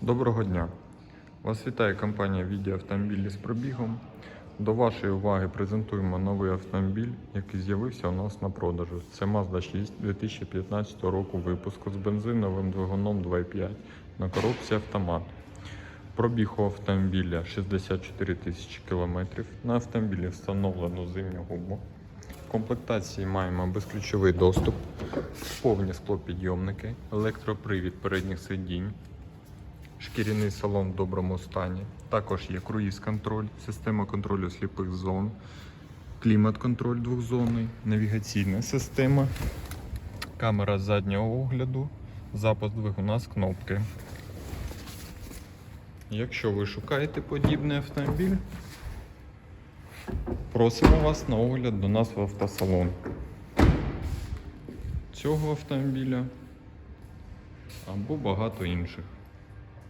Доброго дня! Вас вітає компанія Віді Автомобілі з пробігом. До вашої уваги презентуємо новий автомобіль, який з'явився у нас на продажу. Це Mazda 6 2015 року випуску з бензиновим двигуном 2.5 на коробці автомат. Пробіг у автомобіля 64 тисячі кілометрів. На автомобілі встановлено зимню гуму. В комплектації маємо безключовий доступ, повні склопідйомники, електропривід передніх сидінь, шкіряний салон в доброму стані. Також є круїз-контроль, система контролю сліпих зон, клімат-контроль двохзонний, навігаційна система, камера заднього огляду, запуск двигуна з кнопки. Якщо ви шукаєте подібний автомобіль, просимо вас на огляд до нас в автосалон. Цього автомобіля або багато інших.